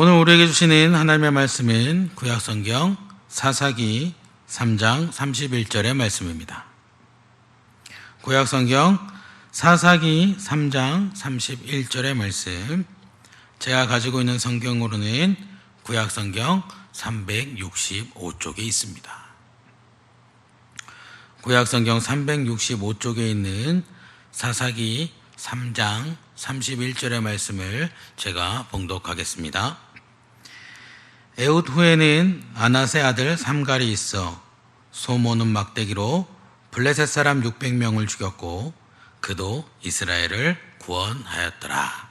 오늘 우리에게 주시는 하나님의 말씀은 구약성경 사사기 3장 31절의 말씀입니다. 구약성경 사사기 3장 31절의 말씀 제가 가지고 있는 성경으로는 구약성경 365쪽에 있습니다. 구약성경 365쪽에 있는 사사기 3장 31절의 말씀을 제가 봉독하겠습니다. 에웃 후에는 아나세 아들 삼갈이 있어 소모는 막대기로 블레셋 사람 600명을 죽였고 그도 이스라엘을 구원하였더라.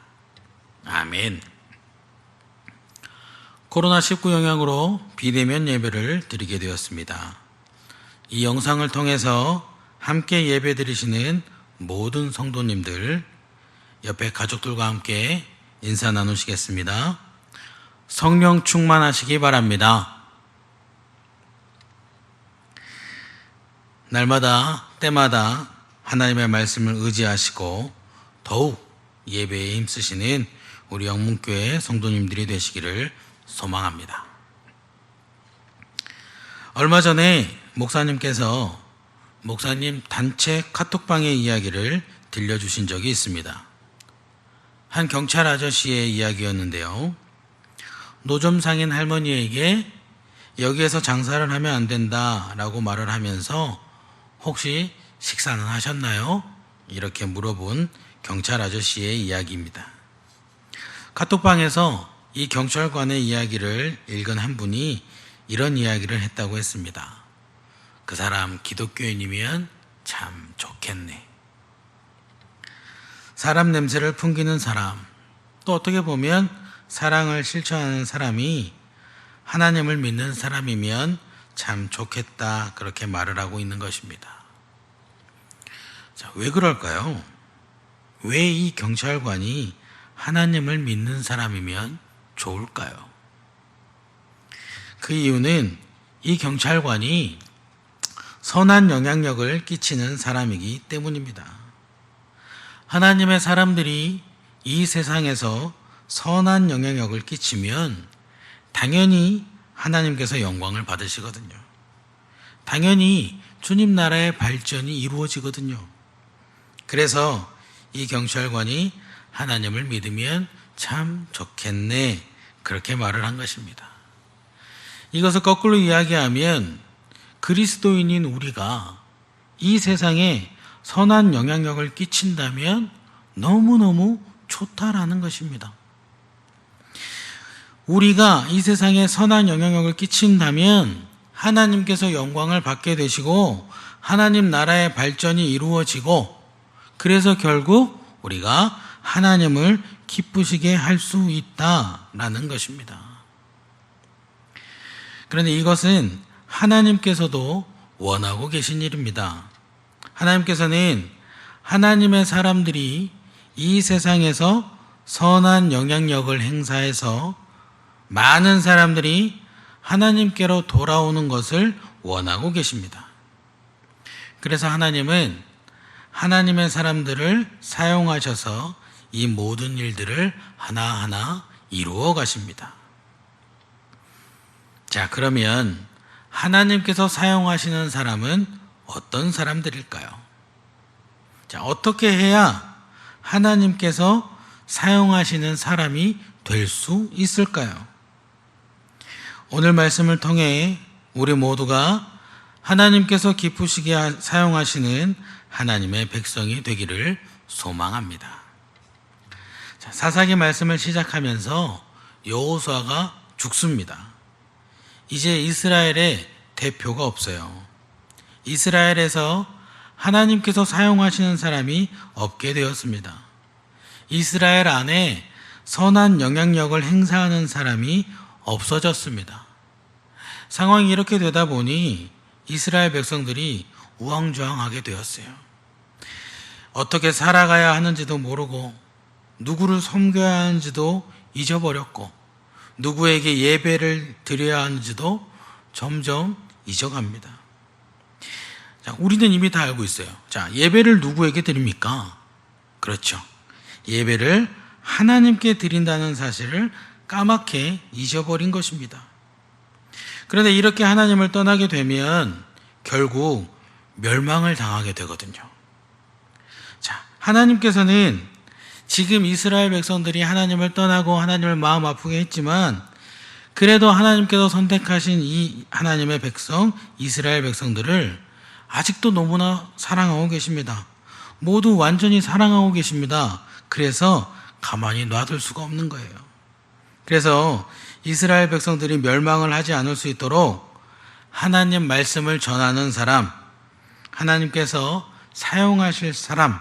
아멘. 코로나19 영향으로 비대면 예배를 드리게 되었습니다. 이 영상을 통해서 함께 예배 드리시는 모든 성도님들, 옆에 가족들과 함께 인사 나누시겠습니다. 성령 충만하시기 바랍니다. 날마다, 때마다 하나님의 말씀을 의지하시고 더욱 예배에 힘쓰시는 우리 영문교회 성도님들이 되시기를 소망합니다. 얼마 전에 목사님께서 목사님 단체 카톡방의 이야기를 들려주신 적이 있습니다. 한 경찰 아저씨의 이야기였는데요. 노점 상인 할머니에게 여기에서 장사를 하면 안 된다 라고 말을 하면서 혹시 식사는 하셨나요? 이렇게 물어본 경찰 아저씨의 이야기입니다. 카톡방에서 이 경찰관의 이야기를 읽은 한 분이 이런 이야기를 했다고 했습니다. 그 사람 기독교인이면 참 좋겠네. 사람 냄새를 풍기는 사람, 또 어떻게 보면 사랑을 실천하는 사람이 하나님을 믿는 사람이면 참 좋겠다. 그렇게 말을 하고 있는 것입니다. 자, 왜 그럴까요? 왜 이 경찰관이 하나님을 믿는 사람이면 좋을까요? 그 이유는 이 경찰관이 선한 영향력을 끼치는 사람이기 때문입니다. 하나님의 사람들이 이 세상에서 선한 영향력을 끼치면 당연히 하나님께서 영광을 받으시거든요. 당연히 주님 나라의 발전이 이루어지거든요. 그래서 이 경찰관이 하나님을 믿으면 참 좋겠네. 그렇게 말을 한 것입니다. 이것을 거꾸로 이야기하면 그리스도인인 우리가 이 세상에 선한 영향력을 끼친다면 너무너무 좋다라는 것입니다. 우리가 이 세상에 선한 영향력을 끼친다면 하나님께서 영광을 받게 되시고 하나님 나라의 발전이 이루어지고 그래서 결국 우리가 하나님을 기쁘시게 할 수 있다라는 것입니다. 그런데 이것은 하나님께서도 원하고 계신 일입니다. 하나님께서는 하나님의 사람들이 이 세상에서 선한 영향력을 행사해서 많은 사람들이 하나님께로 돌아오는 것을 원하고 계십니다. 그래서 하나님은 하나님의 사람들을 사용하셔서 이 모든 일들을 하나하나 이루어 가십니다. 자, 그러면 하나님께서 사용하시는 사람은 어떤 사람들일까요? 자, 어떻게 해야 하나님께서 사용하시는 사람이 될 수 있을까요? 오늘 말씀을 통해 우리 모두가 하나님께서 기쁘시게 사용하시는 하나님의 백성이 되기를 소망합니다. 자, 사사기 말씀을 시작하면서 여호수아가 죽습니다. 이제 이스라엘의 대표가 없어요. 이스라엘에서 하나님께서 사용하시는 사람이 없게 되었습니다. 이스라엘 안에 선한 영향력을 행사하는 사람이 없어졌습니다. 상황이 이렇게 되다 보니 이스라엘 백성들이 우왕좌왕하게 되었어요. 어떻게 살아가야 하는지도 모르고 누구를 섬겨야 하는지도 잊어버렸고 누구에게 예배를 드려야 하는지도 점점 잊어갑니다. 자, 우리는 이미 다 알고 있어요. 자, 예배를 누구에게 드립니까? 그렇죠. 예배를 하나님께 드린다는 사실을 까맣게 잊어버린 것입니다. 그런데 이렇게 하나님을 떠나게 되면 결국 멸망을 당하게 되거든요. 자, 하나님께서는 지금 이스라엘 백성들이 하나님을 떠나고 하나님을 마음 아프게 했지만 그래도 하나님께서 선택하신 이 하나님의 백성, 이스라엘 백성들을 아직도 너무나 사랑하고 계십니다. 모두 완전히 사랑하고 계십니다. 그래서 가만히 놔둘 수가 없는 거예요. 그래서 이스라엘 백성들이 멸망을 하지 않을 수 있도록 하나님 말씀을 전하는 사람, 하나님께서 사용하실 사람,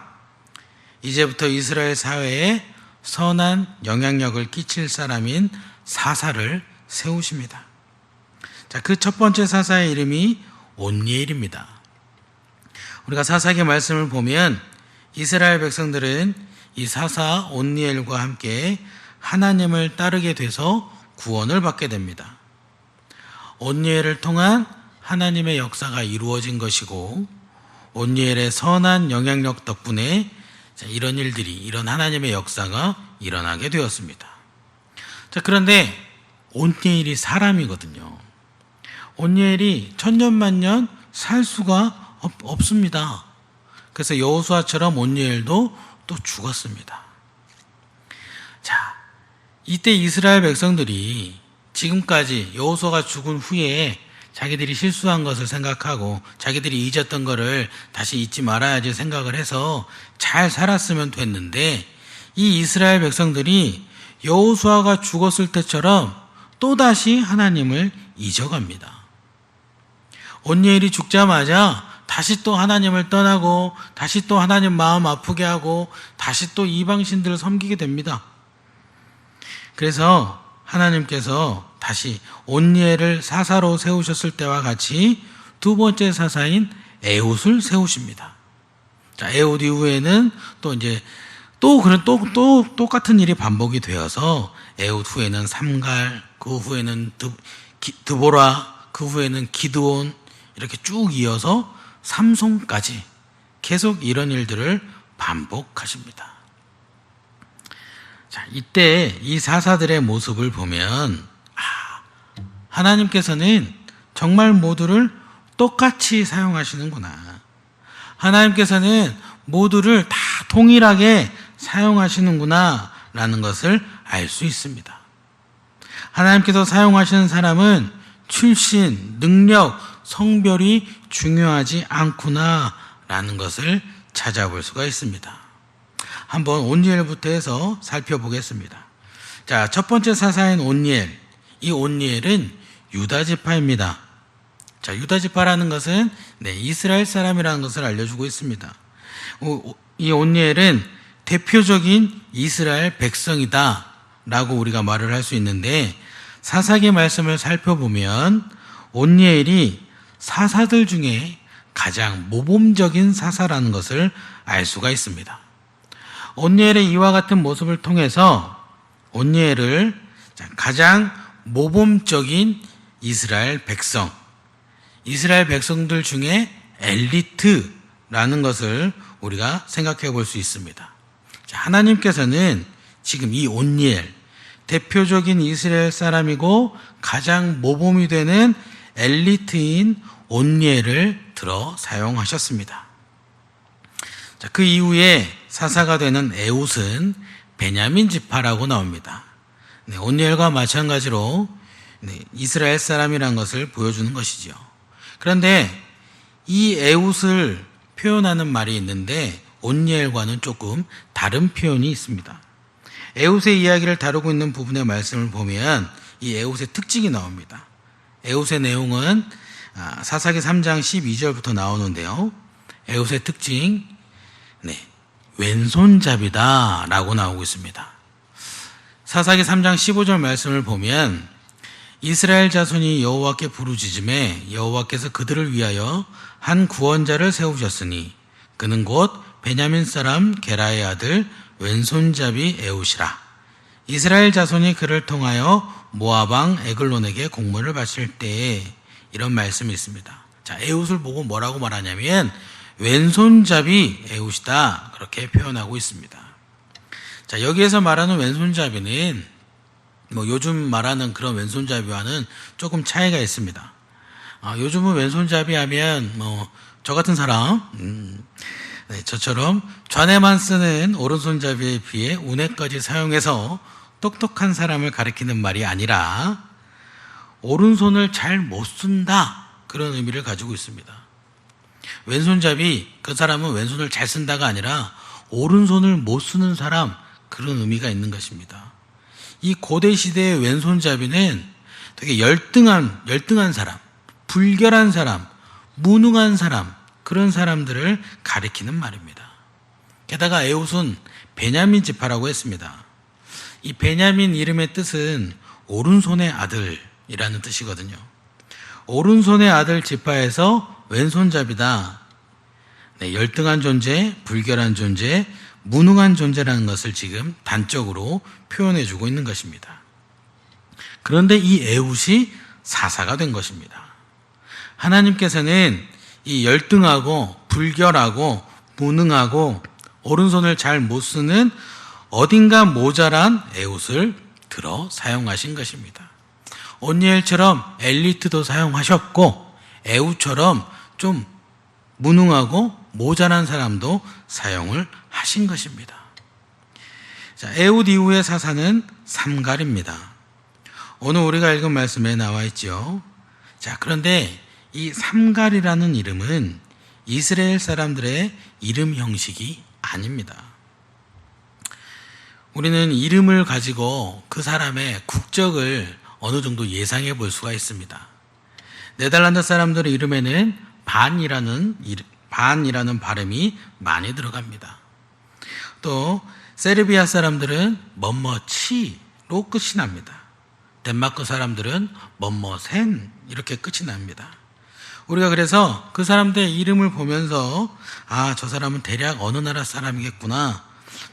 이제부터 이스라엘 사회에 선한 영향력을 끼칠 사람인 사사를 세우십니다. 자, 그 첫 번째 사사의 이름이 온니엘입니다. 우리가 사사기 말씀을 보면 이스라엘 백성들은 이 사사 온니엘과 함께 하나님을 따르게 돼서 구원을 받게 됩니다. 온니엘을 통한 하나님의 역사가 이루어진 것이고 온니엘의 선한 영향력 덕분에 이런 일들이 이런 하나님의 역사가 일어나게 되었습니다. 자, 그런데 온니엘이 사람이거든요. 온니엘이 천년만년 살 수가 없, 없습니다. 그래서 여호수아처럼 온니엘도 또 죽었습니다. 자, 이때 이스라엘 백성들이 지금까지 여호수아가 죽은 후에 자기들이 실수한 것을 생각하고 자기들이 잊었던 것을 다시 잊지 말아야지 생각을 해서 잘 살았으면 됐는데 이 이스라엘 백성들이 여호수아가 죽었을 때처럼 또다시 하나님을 잊어갑니다. 온니엘이 죽자마자 다시 또 하나님을 떠나고 다시 또 하나님 마음 아프게 하고 다시 또 이방신들을 섬기게 됩니다. 그래서 하나님께서 다시 온니엘을 사사로 세우셨을 때와 같이 두 번째 사사인 에훗을 세우십니다. 자, 에훗 이후에는 또 이제 또 그런 또 또 똑같은 일이 반복이 되어서 에훗 후에는 삼갈, 그 후에는 드, 기, 드보라, 그 후에는 기드온 이렇게 쭉 이어서 삼손까지 계속 이런 일들을 반복하십니다. 자, 이때 이 사사들의 모습을 보면 아, 하나님께서는 정말 모두를 똑같이 사용하시는구나. 하나님께서는 모두를 다 동일하게 사용하시는구나 라는 것을 알 수 있습니다. 하나님께서 사용하시는 사람은 출신, 능력, 성별이 중요하지 않구나 라는 것을 찾아볼 수가 있습니다. 한번 온니엘부터 해서 살펴보겠습니다. 자, 첫 번째 사사인 온니엘. 이 온니엘은 유다 지파입니다. 자, 유다 지파라는 것은 네, 이스라엘 사람이라는 것을 알려주고 있습니다. 이 온니엘은 대표적인 이스라엘 백성이다 라고 우리가 말을 할 수 있는데 사사기 말씀을 살펴보면 온니엘이 사사들 중에 가장 모범적인 사사라는 것을 알 수가 있습니다. 온니엘의 이와 같은 모습을 통해서 온니엘을 가장 모범적인 이스라엘 백성, 이스라엘 백성들 중에 엘리트라는 것을 우리가 생각해 볼 수 있습니다. 하나님께서는 지금 이 온니엘, 대표적인 이스라엘 사람이고 가장 모범이 되는 엘리트인 온니엘을 들어 사용하셨습니다. 자, 그 이후에 사사가 되는 에웃은 베냐민 지파라고 나옵니다. 네, 온니엘과 마찬가지로 네, 이스라엘 사람이란 것을 보여주는 것이죠. 그런데 이 에웃을 표현하는 말이 있는데 온니엘과는 조금 다른 표현이 있습니다. 에웃의 이야기를 다루고 있는 부분의 말씀을 보면 이 에웃의 특징이 나옵니다. 에웃의 내용은 아, 사사기 3장 12절부터 나오는데요. 에웃의 특징, 네, 왼손잡이다 라고 나오고 있습니다. 사사기 3장 15절 말씀을 보면 이스라엘 자손이 여호와께 부르짖음에 여호와께서 그들을 위하여 한 구원자를 세우셨으니 그는 곧 베냐민 사람 게라의 아들 왼손잡이 에웃이라 이스라엘 자손이 그를 통하여 모아방 에글론에게 공문을 바칠 때에 이런 말씀이 있습니다. 자, 에웃을 보고 뭐라고 말하냐면 왼손잡이 에웃이다. 그렇게 표현하고 있습니다. 자, 여기에서 말하는 왼손잡이는 뭐 요즘 말하는 그런 왼손잡이와는 조금 차이가 있습니다. 아, 요즘은 왼손잡이 하면 뭐 저 같은 사람, 음, 네, 저처럼 좌뇌만 쓰는 오른손잡이에 비해 우뇌까지 사용해서 똑똑한 사람을 가리키는 말이 아니라 오른손을 잘 못 쓴다 그런 의미를 가지고 있습니다. 왼손잡이 그 사람은 왼손을 잘 쓴다가 아니라 오른손을 못 쓰는 사람 그런 의미가 있는 것입니다. 이 고대 시대의 왼손잡이는 되게 열등한 열등한 사람, 불결한 사람, 무능한 사람 그런 사람들을 가리키는 말입니다. 게다가 에웃은 베냐민 지파라고 했습니다. 이 베냐민 이름의 뜻은 오른손의 아들이라는 뜻이거든요. 오른손의 아들 지파에서 왼손잡이다. 네, 열등한 존재, 불결한 존재, 무능한 존재라는 것을 지금 단적으로 표현해 주고 있는 것입니다. 그런데 이 에웃이 사사가 된 것입니다. 하나님께서는 이 열등하고 불결하고 무능하고 오른손을 잘 못 쓰는 어딘가 모자란 에웃을 들어 사용하신 것입니다. 온니엘처럼 엘리트도 사용하셨고 에웃처럼 좀 무능하고 모자란 사람도 사용을 하신 것입니다. 자, 에웃 이후의 사사는 삼갈입니다. 오늘 우리가 읽은 말씀에 나와 있죠. 자, 그런데 이 삼갈이라는 이름은 이스라엘 사람들의 이름 형식이 아닙니다. 우리는 이름을 가지고 그 사람의 국적을 어느 정도 예상해 볼 수가 있습니다. 네덜란드 사람들의 이름에는 반이라는 반이라는 발음이 많이 들어갑니다. 또 세르비아 사람들은 뭐뭐치로 끝이 납니다. 덴마크 사람들은 뭐뭐센 이렇게 끝이 납니다. 우리가 그래서 그 사람들의 이름을 보면서 아, 저 사람은 대략 어느 나라 사람이겠구나.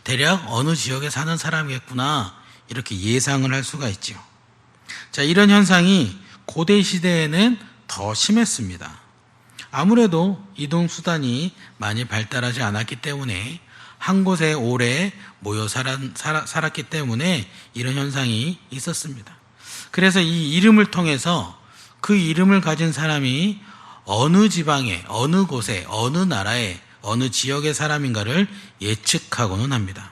대략 어느 지역에 사는 사람이겠구나. 이렇게 예상을 할 수가 있죠. 자, 이런 현상이 고대 시대에는 더 심했습니다. 아무래도 이동 수단이 많이 발달하지 않았기 때문에 한 곳에 오래 모여 살았, 기 때문에 이런 현상이 있었습니다. 그래서 이 이름을 통해서 그 이름을 가진 사람이 어느 지방에, 어느 곳에, 어느 나라에, 어느 지역의 사람인가를 예측하고는 합니다.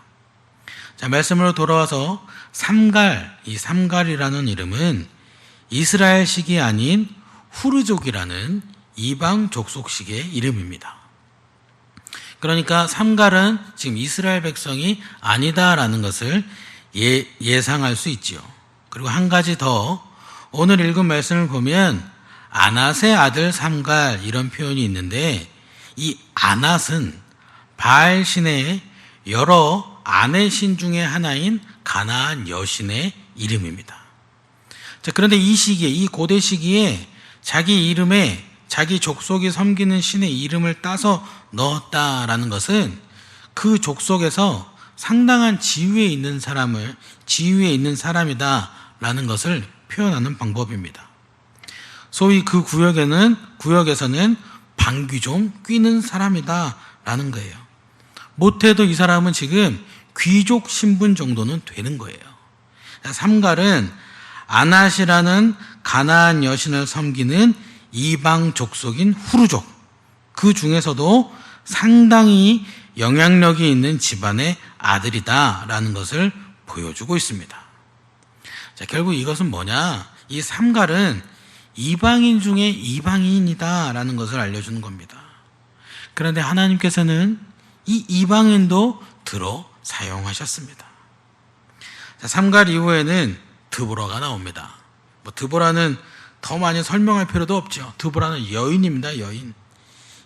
자, 말씀으로 돌아와서 삼갈, 이 삼갈이라는 이름은 이스라엘식이 아닌 후르족이라는 이방 족속식의 이름입니다. 그러니까 삼갈은 지금 이스라엘 백성이 아니다라는 것을 예, 예상할 수 있지요. 그리고 한 가지 더 오늘 읽은 말씀을 보면 아낫의 아들 삼갈 이런 표현이 있는데 이 아낫은 바알 신의 여러 아내 신 중의 하나인 가나안 여신의 이름입니다. 자, 그런데 이 시기에 이 고대 시기에 자기 이름에 자기 족속이 섬기는 신의 이름을 따서 넣었다라는 것은 그 족속에서 상당한 지위에 있는 사람을 지위에 있는 사람이다라는 것을 표현하는 방법입니다. 소위 그 구역에는 구역에서는 방귀 좀 뀌는 사람이다라는 거예요. 못해도 이 사람은 지금 귀족 신분 정도는 되는 거예요. 삼갈은 아낫이라는 가나안 여신을 섬기는 이방 족속인 후르족 그 중에서도 상당히 영향력이 있는 집안의 아들이다라는 것을 보여주고 있습니다. 자, 결국 이것은 뭐냐? 이 삼갈은 이방인 중에 이방인이다라는 것을 알려주는 겁니다. 그런데 하나님께서는 이 이방인도 들어 사용하셨습니다. 자, 삼갈 이후에는 드보라가 나옵니다. 뭐 드보라는 더 많이 설명할 필요도 없죠. 드보라는 여인입니다. 여인.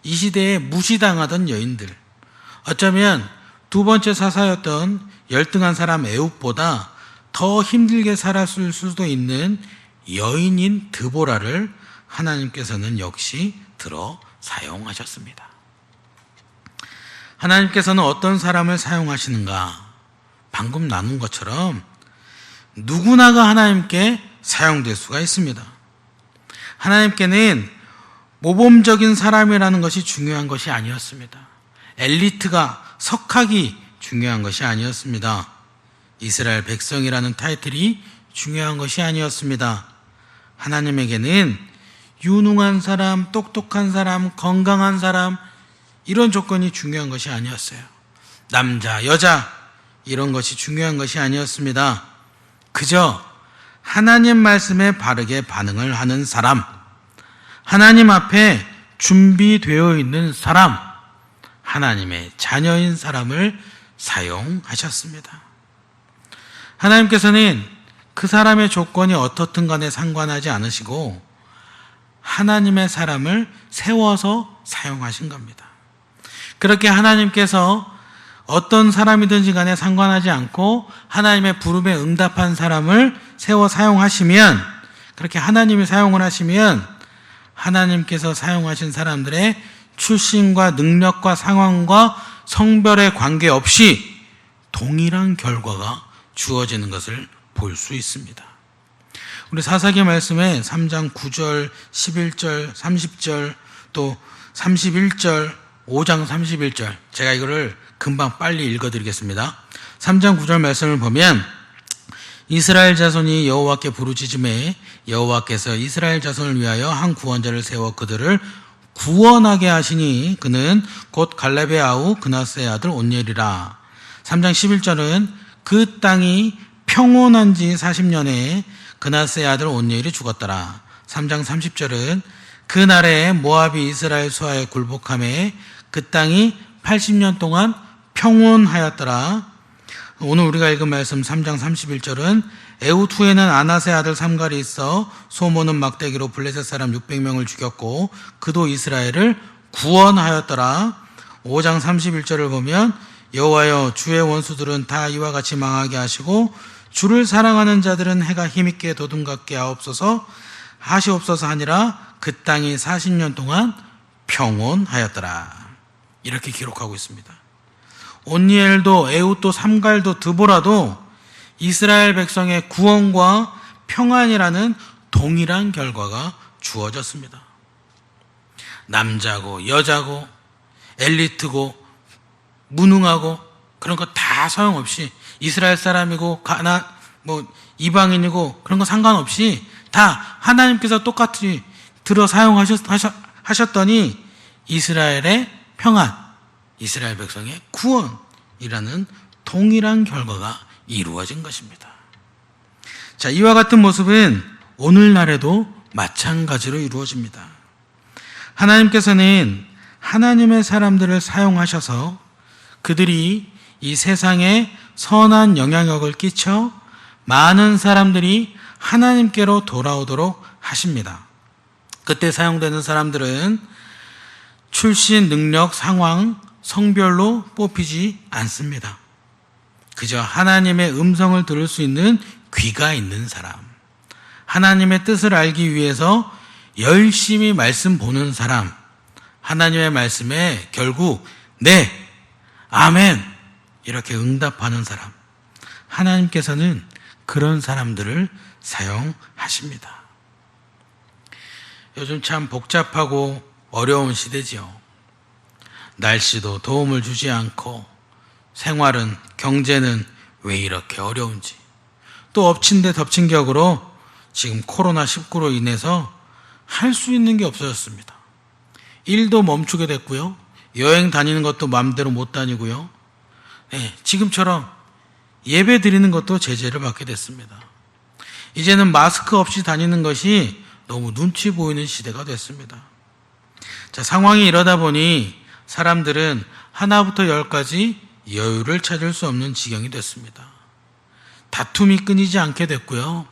이 시대에 무시당하던 여인들. 어쩌면 두 번째 사사였던 열등한 사람 애웃보다 더 힘들게 살았을 수도 있는 여인인 드보라를 하나님께서는 역시 들어 사용하셨습니다. 하나님께서는 어떤 사람을 사용하시는가? 방금 나눈 것처럼 누구나가 하나님께 사용될 수가 있습니다. 하나님께는 모범적인 사람이라는 것이 중요한 것이 아니었습니다. 엘리트가 석학이 중요한 것이 아니었습니다. 이스라엘 백성이라는 타이틀이 중요한 것이 아니었습니다. 하나님에게는 유능한 사람, 똑똑한 사람, 건강한 사람, 이런 조건이 중요한 것이 아니었어요. 남자, 여자, 이런 것이 중요한 것이 아니었습니다. 그저 하나님 말씀에 바르게 반응을 하는 사람, 하나님 앞에 준비되어 있는 사람, 하나님의 자녀인 사람을 사용하셨습니다. 하나님께서는 그 사람의 조건이 어떻든 간에 상관하지 않으시고 하나님의 사람을 세워서 사용하신 겁니다. 그렇게 하나님께서 어떤 사람이든지 간에 상관하지 않고 하나님의 부름에 응답한 사람을 세워 사용하시면 그렇게 하나님이 사용을 하시면 하나님께서 사용하신 사람들의 출신과 능력과 상황과 성별에 관계없이 동일한 결과가 주어지는 것을 볼 수 있습니다. 우리 사사기 말씀에 3장 9절, 11절, 30절, 또 31절, 5장 31절. 제가 이거를 금방 빨리 읽어 드리겠습니다. 3장 9절 말씀을 보면 이스라엘 자손이 여호와께 부르짖음에 여호와께서 이스라엘 자손을 위하여 한 구원자를 세워 그들을 구원하게 하시니 그는 곧 갈렙의 아우 그나스의 아들 온니엘이라. 3장 11절은 그 땅이 평온한 지 40년에 그나스의 아들 온니엘이 죽었더라. 3장 30절은 그날에 모압이 이스라엘 수하에 굴복함에 그 땅이 80년 동안 평온하였더라. 오늘 우리가 읽은 말씀 3장 31절은 에훗 후에는 아나세 아들 삼갈이 있어 소모는 막대기로 블레셋 사람 600명을 죽였고 그도 이스라엘을 구원하였더라. 5장 31절을 보면 여호와여 주의 원수들은 다 이와 같이 망하게 하시고 주를 사랑하는 자들은 해가 힘있게 도둠 같게 하옵소서 하시옵소서 하니라 그 땅이 40년 동안 평온하였더라. 이렇게 기록하고 있습니다. 온니엘도 에웃도 삼갈도 드보라도 이스라엘 백성의 구원과 평안이라는 동일한 결과가 주어졌습니다. 남자고 여자고 엘리트고 무능하고 그런 거 다 소용없이 이스라엘 사람이고 가나 뭐 이방인이고 그런 거 상관없이 다 하나님께서 똑같이 들어 사용하셨더니 이스라엘의 평안, 이스라엘 백성의 구원이라는 동일한 결과가 이루어진 것입니다. 자, 이와 같은 모습은 오늘날에도 마찬가지로 이루어집니다. 하나님께서는 하나님의 사람들을 사용하셔서 그들이 이 세상에 선한 영향력을 끼쳐 많은 사람들이 하나님께로 돌아오도록 하십니다. 그때 사용되는 사람들은 출신, 능력, 상황, 성별로 뽑히지 않습니다. 그저 하나님의 음성을 들을 수 있는 귀가 있는 사람, 하나님의 뜻을 알기 위해서 열심히 말씀 보는 사람, 하나님의 말씀에 결국 네, 아멘 이렇게 응답하는 사람, 하나님께서는 그런 사람들을 사용하십니다. 요즘 참 복잡하고 어려운 시대지요. 날씨도 도움을 주지 않고 생활은 경제는 왜 이렇게 어려운지 또 엎친 데 덮친 격으로 지금 코로나19로 인해서 할 수 있는 게 없어졌습니다. 일도 멈추게 됐고요. 여행 다니는 것도 마음대로 못 다니고요. 네, 지금처럼 예배 드리는 것도 제재를 받게 됐습니다. 이제는 마스크 없이 다니는 것이 너무 눈치 보이는 시대가 됐습니다. 자, 상황이 이러다 보니 사람들은 하나부터 열까지 여유를 찾을 수 없는 지경이 됐습니다. 다툼이 끊이지 않게 됐고요.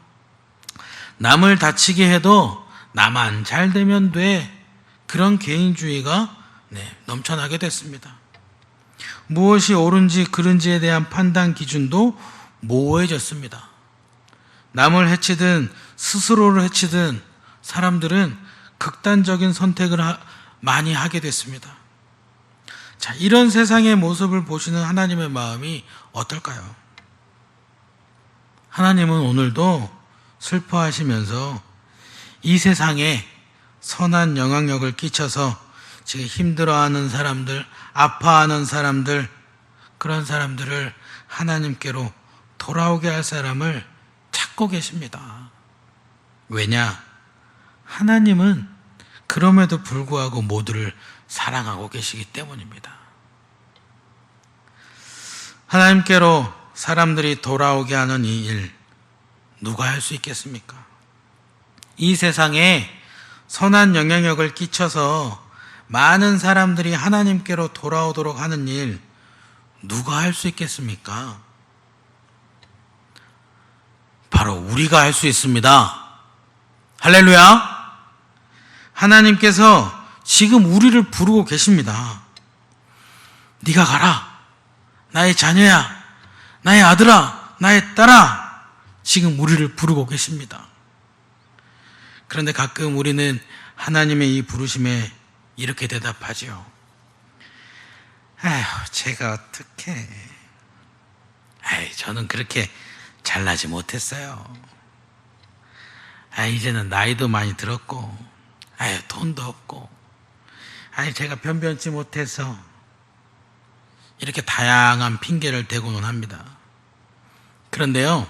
남을 다치게 해도 나만 잘 되면 돼. 그런 개인주의가 네, 넘쳐나게 됐습니다. 무엇이 옳은지 그른지에 대한 판단 기준도 모호해졌습니다. 남을 해치든 스스로를 해치든 사람들은 극단적인 선택을 하, 많이 하게 됐습니다. 자, 이런 세상의 모습을 보시는 하나님의 마음이 어떨까요? 하나님은 오늘도 슬퍼하시면서 이 세상에 선한 영향력을 끼쳐서 지금 힘들어하는 사람들, 아파하는 사람들, 그런 사람들을 하나님께로 돌아오게 할 사람을 찾고 계십니다. 왜냐? 하나님은 그럼에도 불구하고 모두를 사랑하고 계시기 때문입니다. 하나님께로 사람들이 돌아오게 하는 이 일, 누가 할 수 있겠습니까? 이 세상에 선한 영향력을 끼쳐서 많은 사람들이 하나님께로 돌아오도록 하는 일, 누가 할 수 있겠습니까? 바로 우리가 할 수 있습니다. 할렐루야! 하나님께서 지금 우리를 부르고 계십니다. 네가 가라. 나의 자녀야. 나의 아들아. 나의 딸아. 지금 우리를 부르고 계십니다. 그런데 가끔 우리는 하나님의 이 부르심에 이렇게 대답하죠. 아휴, 제가 어떻게. 아이, 저는 그렇게 잘나지 못했어요. 아, 이제는 나이도 많이 들었고, 아유, 돈도 없고, 아니, 제가 변변치 못해서, 이렇게 다양한 핑계를 대고는 합니다. 그런데요,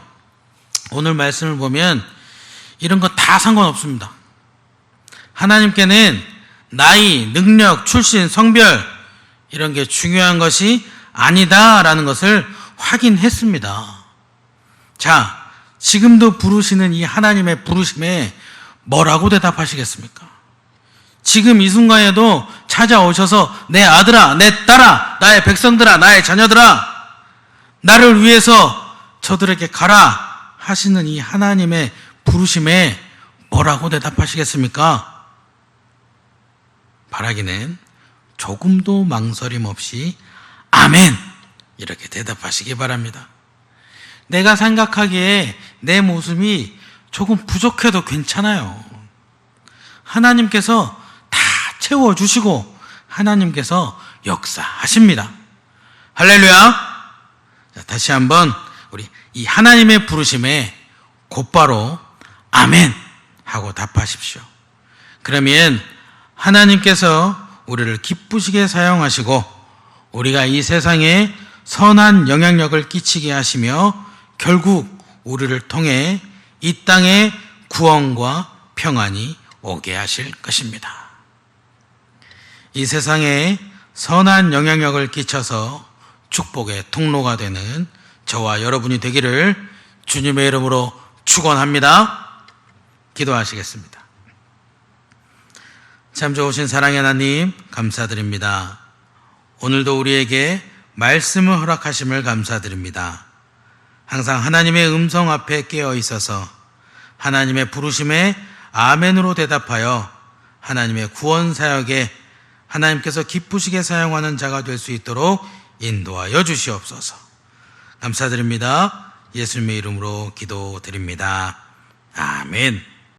오늘 말씀을 보면, 이런 거 다 상관없습니다. 하나님께는 나이, 능력, 출신, 성별, 이런 게 중요한 것이 아니다라는 것을 확인했습니다. 자, 지금도 부르시는 이 하나님의 부르심에 뭐라고 대답하시겠습니까? 지금 이 순간에도 찾아오셔서 내 아들아, 내 딸아, 나의 백성들아, 나의 자녀들아, 나를 위해서 저들에게 가라 하시는 이 하나님의 부르심에 뭐라고 대답하시겠습니까? 바라기는 조금도 망설임 없이 아멘! 이렇게 대답하시기 바랍니다. 내가 생각하기에 내 모습이 조금 부족해도 괜찮아요. 하나님께서 다 채워주시고 하나님께서 역사하십니다. 할렐루야! 자, 다시 한번 우리 이 하나님의 부르심에 곧바로 아멘 하고 답하십시오. 그러면 하나님께서 우리를 기쁘시게 사용하시고 우리가 이 세상에 선한 영향력을 끼치게 하시며 결국 우리를 통해 이 땅에 구원과 평안이 오게 하실 것입니다. 이 세상에 선한 영향력을 끼쳐서 축복의 통로가 되는 저와 여러분이 되기를 주님의 이름으로 축원합니다. 기도하시겠습니다. 참 좋으신 사랑의 하나님 감사드립니다. 오늘도 우리에게 말씀을 허락하심을 감사드립니다. 항상 하나님의 음성 앞에 깨어 있어서 하나님의 부르심에 아멘으로 대답하여 하나님의 구원 사역에 하나님께서 기쁘시게 사용하는 자가 될 수 있도록 인도하여 주시옵소서. 감사드립니다. 예수님의 이름으로 기도드립니다. 아멘.